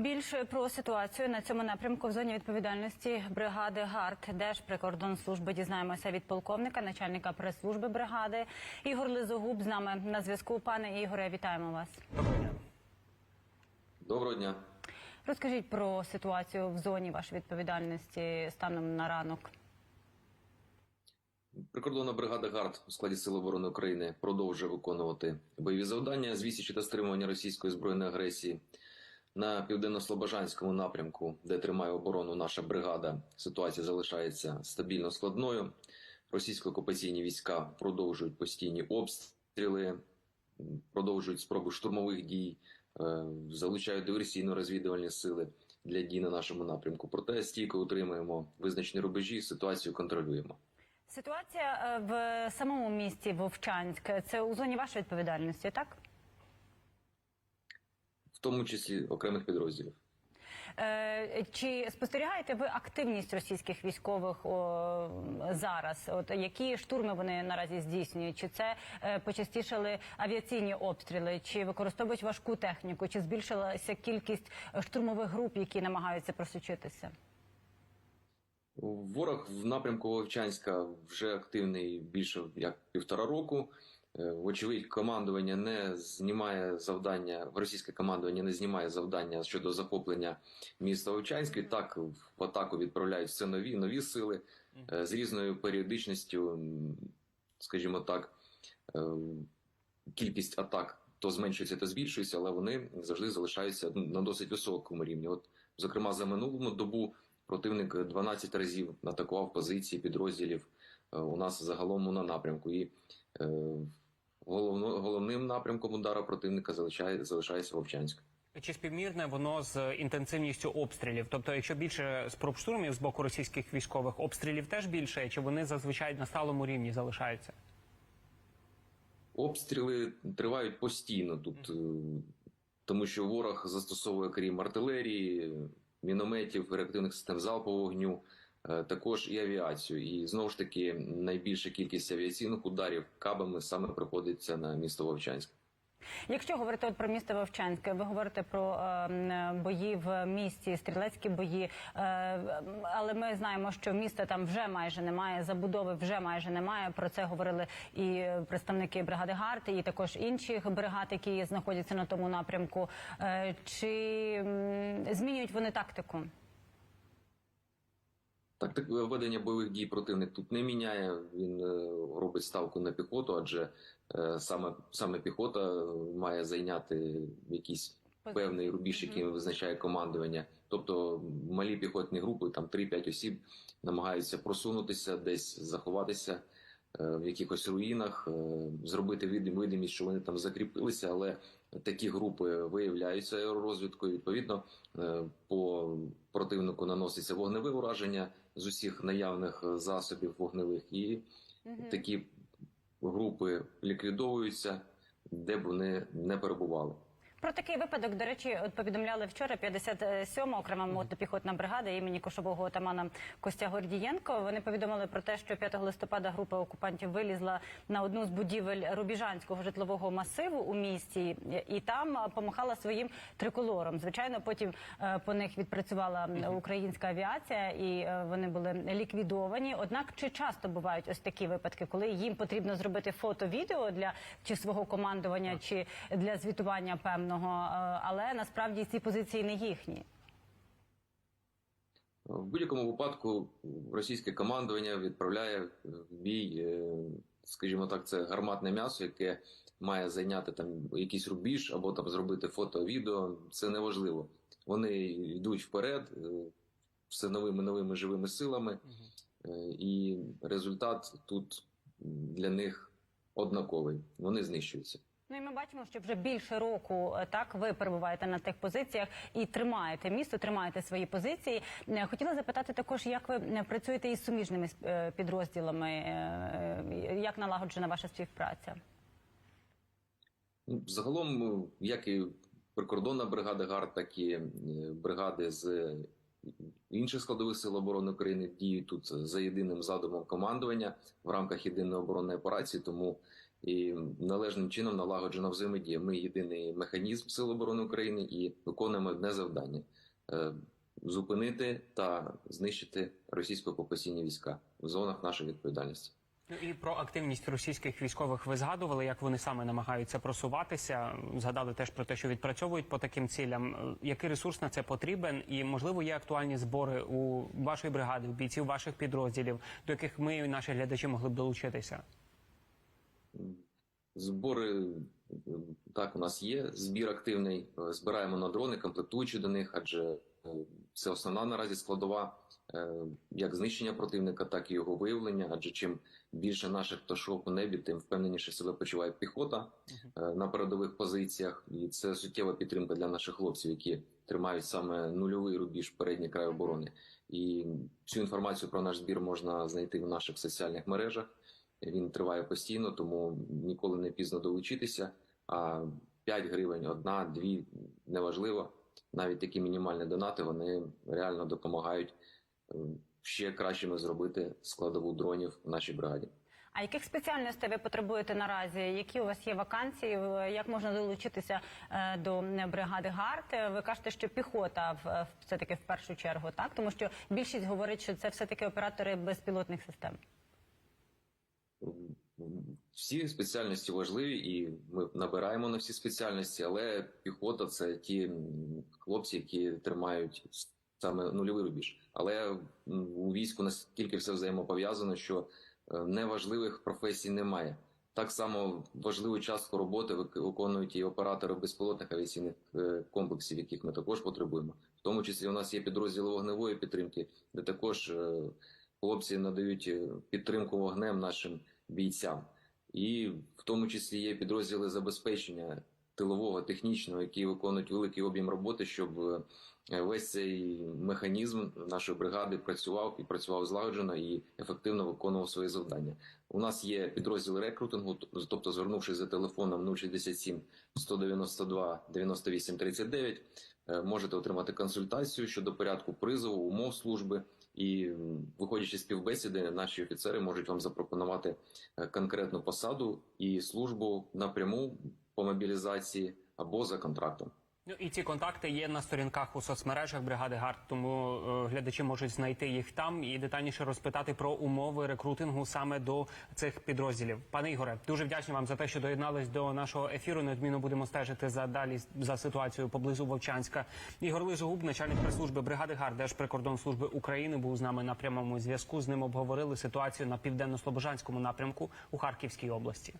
Більше про ситуацію на цьому напрямку в зоні відповідальності бригади ГАРД Держприкордонслужби дізнаємося від полковника, начальника прес-служби бригади. Ігор Лизогуб з нами на зв'язку. Пане Ігоре, вітаємо вас. Доброго дня. Розкажіть про ситуацію в зоні вашої відповідальності станом на ранок. Прикордонна бригада ГАРД у складі Сил оборони України продовжує виконувати бойові завдання з відсічі та стримування російської збройної агресії на південно-слобожанському напрямку, де тримає оборону наша бригада. Ситуація залишається стабільно складною. Російсько-окупаційні війська продовжують постійні обстріли, продовжують спроби штурмових дій, е, залучають диверсійно-розвідувальні сили для дій на нашому напрямку. Проте стійко утримуємо визначені рубежі, ситуацію контролюємо. Ситуація е, в самому місті Вовчанськ це у зоні вашої відповідальності, так? Тому числі окремих підрозділів. Е, Чи спостерігаєте ви активність російських військових о, зараз? От які штурми вони наразі здійснюють? Чи це е, почастішали авіаційні обстріли, чи використовують важку техніку, чи збільшилася кількість штурмових груп, які намагаються просочитися? Ворог в напрямку Вовчанська вже активний більше як півтора року. Е, Вочевидь, командування не знімає завдання, російське командування не знімає завдання щодо захоплення міста Вовчанська. І Так в атаку відправляють все нові нові сили е, з різною періодичністю, скажімо так, е, кількість атак то зменшується, то збільшується, але вони завжди залишаються на досить високому рівні. От, зокрема, за минулу добу противник 12 разів атакував позиції підрозділів у нас загалом на напрямку. І головно, головним напрямком удара противника залишає, залишається Вовчанськ. Чи співмірне воно з інтенсивністю обстрілів? Тобто, якщо більше спроб штурмів з боку російських військових, обстрілів теж більше, чи вони зазвичай на сталому рівні залишаються? Обстріли тривають постійно тут, е, тому що ворог застосовує крім артилерії, мінометів, реактивних систем залпового вогню, також і авіацію. І знову ж таки найбільша кількість авіаційних ударів кабами саме приходиться на місто Вовчанськ. Якщо говорити от про місто Вовчанське, ви говорите про е, бої в місті, стрілецькі бої, е, але ми знаємо, що міста там вже майже немає, забудови вже майже немає. Про це говорили і представники бригади ГАРД, і також інших бригад, які знаходяться на тому напрямку. Е, Чи змінюють вони тактику? Так, ведення бойових дій противник тут не міняє. Він е, робить ставку на піхоту, адже е, саме саме піхота має зайняти якийсь певний рубіж, який визначає командування. Тобто малі піхотні групи, там 3-5 осіб, намагаються просунутися, десь заховатися е, в якихось руїнах, зробити видим- видимість, що вони там закріпилися, але такі групи виявляються аеророзвідкою. Відповідно, е, по противнику наноситься вогневе ураження з усіх наявних е, засобів вогневих, і такі групи ліквідовуються, де б вони не перебували. Про такий випадок, до речі, повідомляли вчора 57-ма окрема мотопіхотна бригада імені кошового отамана Костя Гордієнко. Вони повідомили про те, що 5 листопада група окупантів вилізла на одну з будівель Рубіжанського житлового масиву у місті, і там помахала своїм триколором. Звичайно, потім е, по них відпрацювала українська авіація, і е, вони були ліквідовані. Однак, чи часто бувають ось такі випадки, коли їм потрібно зробити фото-відео для чи свого командування, чи для звітування певного, е, але насправді ці позиції не їхні. В будь-якому випадку російське командування відправляє в бій, е, скажімо так, це гарматне м'ясо, яке має зайняти там якийсь рубіж або там зробити фото, відео. Це неважливо. Вони йдуть вперед е, все новими новими живими силами, і результат тут для них однаковий. Вони знищуються. Ну і ми бачимо, що вже більше року е, так ви перебуваєте на тих позиціях і тримаєте місто, тримаєте свої позиції. Е, Хотіла запитати також, як ви е, працюєте із суміжними підрозділами, як налагоджена ваша співпраця? Загалом, як і прикордонна бригада ГАРД, так і бригади з інших складових сил оборони України діють тут за єдиним задумом командування в рамках єдиної оборонної операції. Тому і належним чином налагоджена взаємодія. Ми єдиний механізм Сил оборони України і виконуємо одне завдання е, зупинити та знищити російсько окупаційні війська в зонах нашої відповідальності. Ну і про активність російських військових ви згадували, як вони саме намагаються просуватися. Згадали теж про те, що відпрацьовують по таким цілям. Який ресурс на це потрібен? І можливо є актуальні збори у вашої бригади, у бійців ваших підрозділів, до яких ми наші глядачі могли б долучитися. Збори так у нас є. Збір активний. Е, Збираємо на дрони, комплектуючи до них, адже е, це основна наразі складова е, як знищення противника, так і його виявлення. Адже чим більше наших пташок у небі, тим впевненіше себе почуває піхота на передових позиціях. І це суттєва підтримка для наших хлопців, які тримають саме нульовий рубіж передній край оборони. І всю інформацію про наш збір можна знайти в наших соціальних мережах. Він триває постійно, тому ніколи не пізно долучитися. А 5 гривень, одна, дві неважливо. Навіть такі мінімальні донати вони реально допомагають е, ще кращими зробити складову дронів в нашій бригаді. А яких спеціальностей ви потребуєте наразі? Які у вас є вакансії? Як можна долучитися е, до бригади ГАРД? Ви кажете, що піхота в все таки в першу чергу, так тому що більшість говорить, що це все таки оператори безпілотних систем. Всі спеціальності важливі, і ми набираємо на всі спеціальності, але піхота це ті хлопці, які тримають саме нульовий рубіж. Але у війську настільки все взаємопов'язано, що е, неважливих професій немає. Так само важливу частку роботи виконують і оператори безпілотних авіаційних е, комплексів, яких ми також потребуємо. В тому числі у нас є підрозділи вогневої підтримки, де також е, хлопці надають підтримку вогнем нашим бійцям. І в тому числі є підрозділи забезпечення тилового, технічного, які виконують великий об'єм роботи, щоб е, весь цей механізм нашої бригади працював і працював злагоджено і ефективно виконував свої завдання. У нас є підрозділи рекрутингу, тобто звернувшись за телефоном 067 192 98 39, е, можете отримати консультацію щодо порядку призову, умов служби. І виходячи з півбесіди, наші офіцери можуть вам запропонувати е, конкретну посаду і службу напряму по мобілізації або за контрактом. Ну і ці контакти є на сторінках у соцмережах бригади ГАРД, тому е, глядачі можуть знайти їх там і детальніше розпитати про умови рекрутингу саме до цих підрозділів. Пане Ігоре, дуже вдячні вам за те, що доєднались до нашого ефіру. Неодмінно будемо стежити за далі за ситуацією поблизу Вовчанська. Ігор Лизогуб, начальник прес-служби бригади ГАРД, Держприкордонслужби України, був з нами на прямому зв'язку. З ним обговорили ситуацію на південно-слобожанському напрямку у Харківській області.